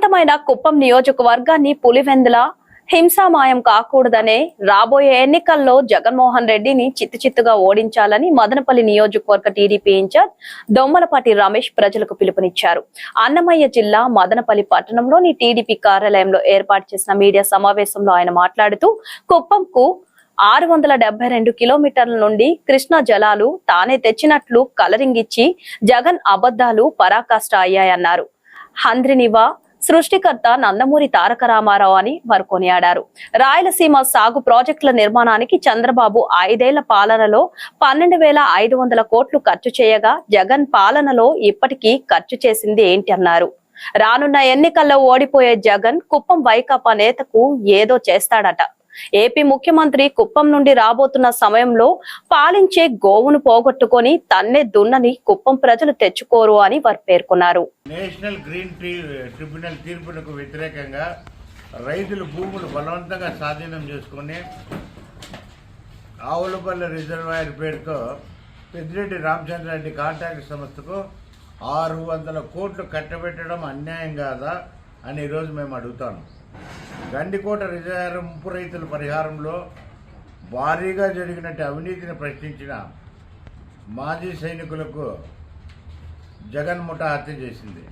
ఉన్నతమైన కుప్పం నియోజకవర్గాన్ని పులివెందుల హింసామాయం కాకూడదనే రాబోయే ఎన్నికల్లో జగన్మోహన్ రెడ్డిని చిత్తు చిత్తుగా ఓడించాలని మదనపల్లి నియోజకవర్గ టీడీపీ ఇన్ఛార్జ్ దొమ్మలపాటి రమేష్ ప్రజలకు పిలుపునిచ్చారు. అన్నమయ్య జిల్లా మదనపల్లి పట్టణంలోని టీడీపీ కార్యాలయంలో ఏర్పాటు చేసిన మీడియా సమావేశంలో ఆయన మాట్లాడుతూ కుప్పంకు ఆరు వందల డెబ్బై రెండు కిలోమీటర్ల నుండి కృష్ణా జలాలు తానే తెచ్చినట్లు కలరింగ్ ఇచ్చి జగన్ అబద్ధాలు పరాకాష్ట అయ్యాయన్నారు. హంద్రినివా సృష్టికర్త నందమూరి తారక రామారావు అని వారు కొనియాడారు. రాయలసీమ సాగు ప్రాజెక్టుల నిర్మాణానికి చంద్రబాబు ఐదేళ్ళ పాలనలో పన్నెండు వేల ఐదు వందల కోట్లు ఖర్చు చేయగా జగన్ పాలనలో ఇప్పటికీ ఖర్చు చేసింది ఏంటి అన్నారు. రానున్న ఎన్నికల్లో ఓడిపోయే జగన్ కుప్పం వైకాపా నేతకు ఏదో చేస్తాడట. ఏపీ ముఖ్యమంత్రి కుప్పం నుండి రాబోతున్న సమయంలో పాలించే గోవును పోగొట్టుకొని తన్నే దున్నని కుప్పం ప్రజలు తెచ్చుకోరు అని వారు పేర్కొన్నారు. నేషనల్ గ్రీన్ ట్రీ ట్రిబ్యునల్ తీర్పునకు వ్యతిరేకంగా రైతులు భూములు బలవంతంగా స్వాధీనం చేసుకుని ఆవులపల్లి రిజర్వాయర్ పేరుతో పెద్దిరెడ్డి రామచంద్రారెడ్డి కాంట్రాక్ట్ సంస్థకు ఆరు వందల కోట్లు కట్టబెట్టడం అన్యాయం కాదా అని ఈరోజు మేము అడుగుతాను గండికోట రిజర్వాయర్ ముంపు రైతుల పరిహారంలో భారీగా జరిగినట్టు అవినీతిని ప్రశ్నించిన మాజీ సైనికులకు జగన్ ముఠా హత్య చేసింది.